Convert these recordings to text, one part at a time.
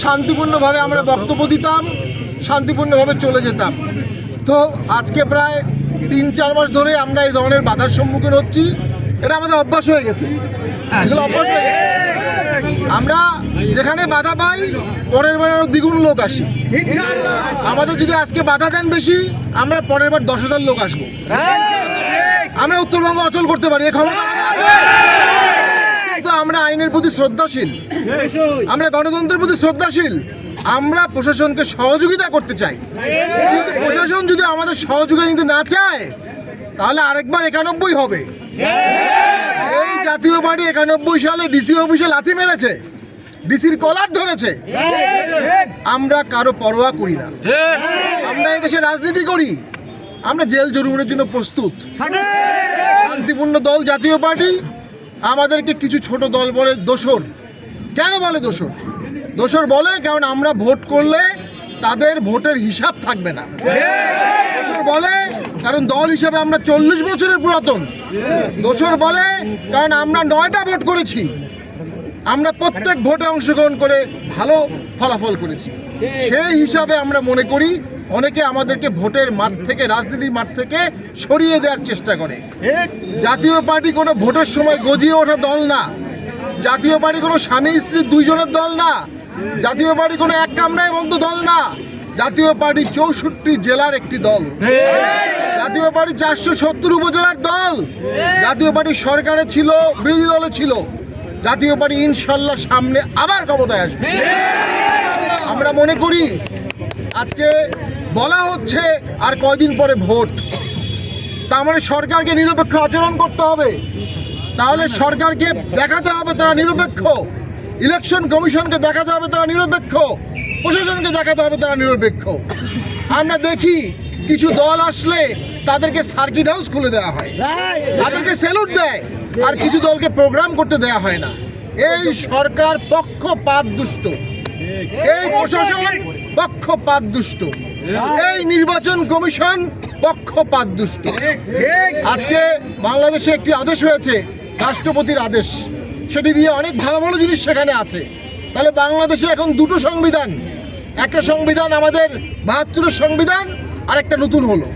শান্তিপূর্ণভাবে আমরা বক্তব্য দিতাম, শান্তিপূর্ণভাবে চলে যেতাম। তো আজকে প্রায় তিন চার মাস ধরে আমরা এই ধরনের বাধার সম্মুখীন হচ্ছি। এটা আমাদের অভ্যাস হয়ে গেছে। অভ্যাস হয়ে গেছে। আমরা যেখানে বাধা পাই, পরের বার আরও দ্বিগুণ লোক আসি। আমাদের যদি আজকে বাধা দেন বেশি, আমরা পরের বার দশ হাজার লোক আসব। আমরা উত্তরবঙ্গ অচল করতে পারি এই ক্ষমতা। কিন্তু আমরা আইনের প্রতি শ্রদ্ধাশীল। আমরা গণতন্ত্রের প্রতি শ্রদ্ধাশীল। আমরা প্রশাসনকে সহযোগিতা করতে চাই। কিন্তু প্রশাসন যদি আমাদের সহযোগিতা নিতে না চায়, তাহলে আরেকবার একানব্বই হবে। এই জাতীয় পার্টি একানব্বই সালে ডিসি অফিসে লাথি মেরেছে, ডিসির কলার ধরেছে। আমরা কারও পরোয়া করি না। আমরা এই দেশে রাজনীতি করি। আমরা জেল জরুমের জন্য প্রস্তুত। শান্তিপূর্ণ দল জাতীয় পার্টি আমাদেরকে কিছু ছোট দল বলে দোসর কেন বলে দোসর দোসর বলে কারণ আমরা ভোট করলে তাদের ভোটের হিসাব থাকবে না। দোসর বলে কারণ দল হিসাবে আমরা চল্লিশ বছরের পুরাতন। দোসর বলে কারণ আমরা নয়টা ভোট করেছি। আমরা প্রত্যেক ভোটে অংশগ্রহণ করে ভালো ফলাফল করেছি। সেই হিসাবে আমরা মনে করি অনেকে আমাদেরকে ভোটের মাঠ থেকে, রাজনীতির মাঠ থেকে সরিয়ে দেওয়ার চেষ্টা করে। জাতীয় পার্টি কোনো ভোটের সময় গজিয়ে ওঠা দল না। জাতীয় পার্টি কোনো স্বামী, স্ত্রী দুইজনের দল না। জাতীয় পার্টি কোনো এক কামরায় বন্ধ দল না। জাতীয় পার্টি চৌষট্টি জেলার একটি দল। জাতীয় পার্টি চারশো সত্তর উপজেলার দল। জাতীয় পার্টি সরকারে ছিল, বিরোধী দলে ছিল। জাতীয় পার্টি ইনশাল্লাহ সামনে আবার ক্ষমতায় আসবে। আমরা মনে করি আজকে বলা হচ্ছে আর কয়দিন পরে ভোট। তার মানে সরকারকে নিরপেক্ষ আচরণ করতে হবে। তাহলে সরকারকে দেখাতে হবে তারা নিরপেক্ষ। ইলেকশন কমিশনকে দেখাতে হবে তারা নিরপেক্ষ। প্রশাসনকে দেখাতে হবে তারা নিরপেক্ষ। আমরা দেখি কিছু দল আসলে তাদেরকে সার্কিট হাউস খুলে দেওয়া হয়। তাদেরকে স্যালুট দেয়। আর কিছু দলকে প্রোগ্রাম করতে দেওয়া হয় না। এই সরকার পক্ষপাত দুষ্ট এই প্রশাসন পক্ষপাত দুষ্ট। এই নির্বাচন কমিশন পক্ষপাত দুষ্ট। আজকে বাংলাদেশে একটি আদেশ হয়েছে, রাষ্ট্রপতির আদেশ। সেটি দিয়ে অনেক ভালো ভালো জিনিস সেখানে আছে। তাহলে বাংলাদেশে এখন দুটো সংবিধান। একটা সংবিধান আমাদের বাহাত্তরের সংবিধান আর একটা নতুন হলো।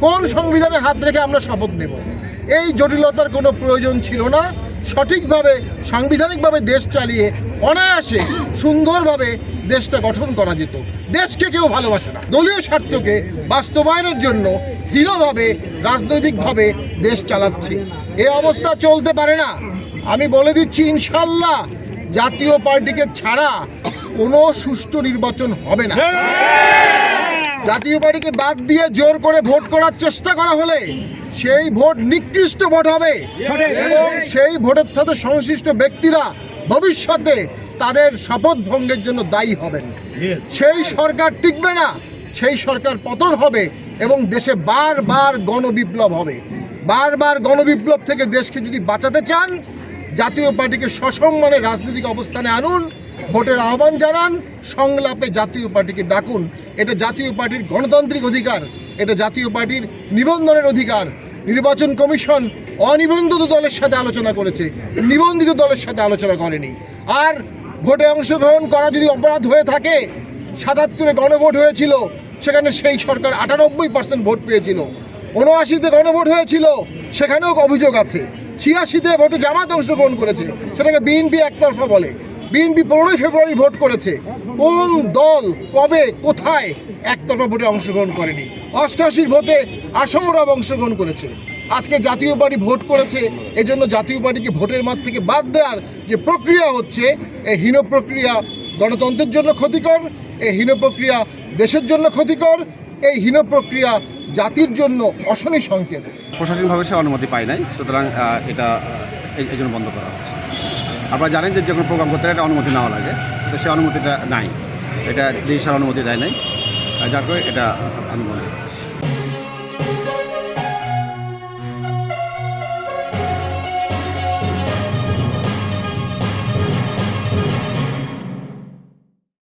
কোন সংবিধানে হাত রেখে আমরা শপথ নেব? এই জটিলতার কোনো প্রয়োজন ছিল না। সঠিকভাবে, সাংবিধানিকভাবে দেশ চালিয়ে, অনায়াসে, সুন্দরভাবে দেশটা গঠন করা যেত। দেশকে কেউ ভালোবাসে না। দলীয় স্বার্থকে বাস্তবায়নের জন্য হীনভাবে রাজনৈতিকভাবে দেশ চালাচ্ছে। এ অবস্থা চলতে পারে না। আমি বলে দিচ্ছি ইনশাল্লাহ জাতীয় পার্টিকে ছাড়া কোনো সুষ্ঠু নির্বাচন হবে না। জাতীয় পার্টিকে বাদ দিয়ে জোর করে ভোট করার চেষ্টা করা হলে সেই ভোট নিকৃষ্ট ভোট হবে। এবং সেই ভোটের সাথে সংশ্লিষ্ট ব্যক্তিরা ভবিষ্যতে তাদের শপথ ভঙ্গের জন্য দায়ী হবেন। সেই সরকার টিকবে না সেই সরকার পতন হবে এবং দেশে বারবার গণবিপ্লব হবে। বারবার গণবিপ্লব থেকে দেশকে যদি বাঁচাতে চান জাতীয় পার্টিকে সসম্মানে রাজনৈতিক অবস্থানে আনুন ভোটের আহ্বান জানান সংলাপে জাতীয় পার্টিকে ডাকুন। এটা জাতীয় পার্টির গণতান্ত্রিক অধিকার এটা জাতীয় পার্টির নিবন্ধনের অধিকার। নির্বাচন কমিশন অনিবন্ধিত দলের সাথে আলোচনা করেছে নিবন্ধিত দলের সাথে আলোচনা করেনি। আর ভোটে অংশগ্রহণ করা যদি অপরাধ হয়ে থাকে, সাতাত্তরে গণভোট হয়েছিল, সেখানে সেই সরকার আটানব্বই পার্সেন্ট ভোট পেয়েছিল। উনআশিতে গণভোট হয়েছিল, সেখানেও অভিযোগ আছে। ছিয়াশিতে ভোটে জামাত অংশগ্রহণ করেছে, সেটাকে বিএনপি একতরফা বলে। বিএনপি পনেরোই ফেব্রুয়ারি ভোট করেছে। কোন দল, কবে, কোথায় একতরফা ভোটে অংশগ্রহণ করেনি? অষ্টআশির ভোটে আসমরাও অংশগ্রহণ করেছে। আজকে জাতীয় পার্টি ভোট করেছে, এজন্য জাতীয় পার্টিকে ভোটের মাঠ থেকে বাদ দেওয়ার যে প্রক্রিয়া হচ্ছে, এই হীন প্রক্রিয়া গণতন্ত্রের জন্য ক্ষতিকর, এই হীন প্রক্রিয়া দেশের জন্য ক্ষতিকর, এই হীন প্রক্রিয়া জাতির জন্য অশনি সংকেত। প্রশাসনিকভাবে সে অনুমতি পায় নাই, সুতরাং এটা এই- জন্য বন্ধ করা হচ্ছে। আপনারা জানেন যে যে কোনো প্রোগ্রাম করতে একটা অনুমতি নেওয়া লাগে, তো সে অনুমতিটা নাই। এটা ডিজিটাল অনুমতি দেয় নাই যার করে এটা আমি বলি